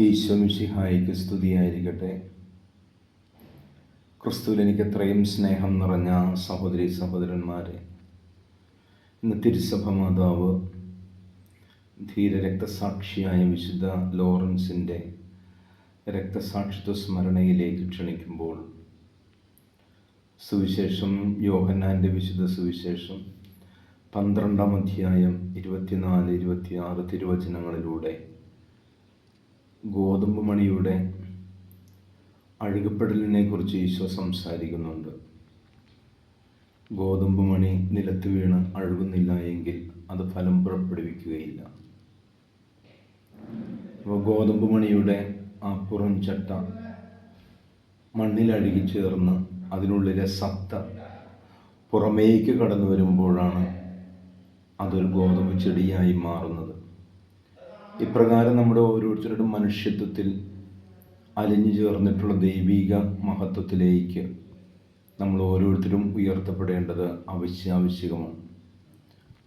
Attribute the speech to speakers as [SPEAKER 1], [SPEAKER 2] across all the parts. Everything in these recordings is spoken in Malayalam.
[SPEAKER 1] ഈശ്വമിഷിഹായിക്ക് സ്തുതിയായിരിക്കട്ടെ. ക്രിസ്തുവിൽ എനിക്ക് എത്രയും സ്നേഹം നിറഞ്ഞ സഹോദരി സഹോദരന്മാരെ ഇന്ന് തിരുസഭ മാതാവ് ധീരരക്തസാക്ഷിയായ വിശുദ്ധ ലോറൻസിന്റെ രക്തസാക്ഷിത്വ സ്മരണയിലേക്ക് ക്ഷണിക്കുമ്പോൾ സുവിശേഷം യോഹന്നാന്റെ വിശുദ്ധ സുവിശേഷം പന്ത്രണ്ടാം അധ്യായം ഇരുപത്തിനാല് ഇരുപത്തിയാറ് തിരുവചനങ്ങളിലൂടെ ഗോതമ്പ് മണിയുടെ അഴുകപ്പെടലിനെ കുറിച്ച് ഈശോ സംസാരിക്കുന്നുണ്ട്. ഗോതമ്പ് മണി നിലത്ത് വീണ് അഴുകുന്നില്ല എങ്കിൽ അത് ഫലം പുറപ്പെടുവിക്കുകയില്ല. അപ്പോൾ ഗോതമ്പ് മണിയുടെ ആ പുറം ചട്ട മണ്ണിലഴുകി ചേർന്ന് അതിനുള്ളിലെ സത്ത പുറമേക്ക് കടന്നു വരുമ്പോഴാണ് അതൊരു ഗോതമ്പ് ചെടിയായി മാറുന്നത്. ഇപ്രകാരം നമ്മുടെ ഓരോരുത്തരുടെ മനുഷ്യത്വത്തിൽ അലിഞ്ഞു ചേർന്നിട്ടുള്ള ദൈവിക മഹത്വത്തിലേക്ക് നമ്മൾ ഓരോരുത്തരും ഉയർത്തപ്പെടേണ്ടത് അവശ്യാവശ്യകമാണ്.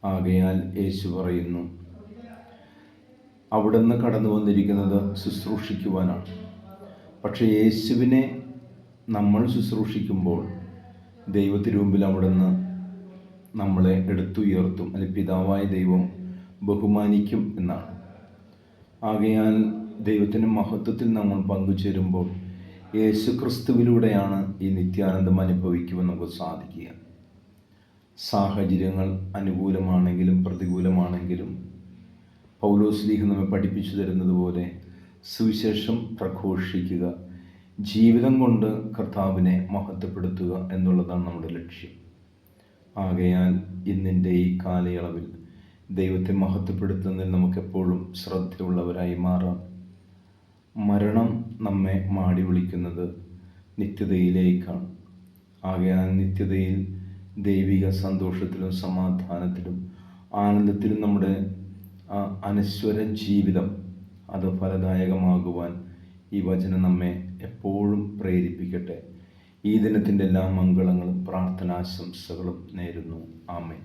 [SPEAKER 1] ആകയാൽ യേശു പറയുന്നു അവിടുന്ന് കടന്നു വന്നിരിക്കുന്നത് ശുശ്രൂഷിക്കുവാനാണ്. പക്ഷേ യേശുവിനെ നമ്മൾ ശുശ്രൂഷിക്കുമ്പോൾ ദൈവത്തിരുമ്പിൽ അവിടുന്ന് നമ്മളെ എടുത്തുയർത്തും. അല്ലെങ്കിൽ പിതാവായ ദൈവം ബഹുമാനിക്കും എന്നാണ്. ആകയാൽ ദൈവത്തിന്റെ മഹത്വത്തിൽ നമ്മൾ പങ്കുചേരുമ്പോൾ യേശു ക്രിസ്തുവിലൂടെയാണ് ഈ നിത്യാനന്ദം അനുഭവിക്കുവാൻ നമുക്ക് സാധിക്കുക. സാഹചര്യങ്ങൾ അനുകൂലമാണെങ്കിലും പ്രതികൂലമാണെങ്കിലും പൗലോസ് പൗലോസ്ലീഹ് നമ്മെ പഠിപ്പിച്ചു തരുന്നത് പോലെ സുവിശേഷം പ്രഘോഷിക്കുക ജീവിതം കൊണ്ട് കർത്താവിനെ മഹത്വപ്പെടുത്തുക എന്നുള്ളതാണ് നമ്മുടെ ലക്ഷ്യം. ആകയാൽ ഇന്നിന്റെ ഈ കാലയളവിൽ ദൈവത്തെ മഹത്വപ്പെടുത്തുന്നതിൽ നമുക്കെപ്പോഴും ശ്രദ്ധയുള്ളവരായി മാറാം. മരണം നമ്മെ മാടി വിളിക്കുന്നത് നിത്യതയിലേക്കാണ്. ആകയാൽ നിത്യതയിൽ ദൈവിക സന്തോഷത്തിലും സമാധാനത്തിലും ആനന്ദത്തിലും നമ്മുടെ അനശ്വര ജീവിതം അത് ഫലദായകമാകുവാൻ ഈ വചനം നമ്മെ എപ്പോഴും പ്രേരിപ്പിക്കട്ടെ. ഈ ദിനത്തിന്റെ എല്ലാ മംഗളങ്ങളും പ്രാർത്ഥനാശംസകളും നേരുന്നു. ആമേ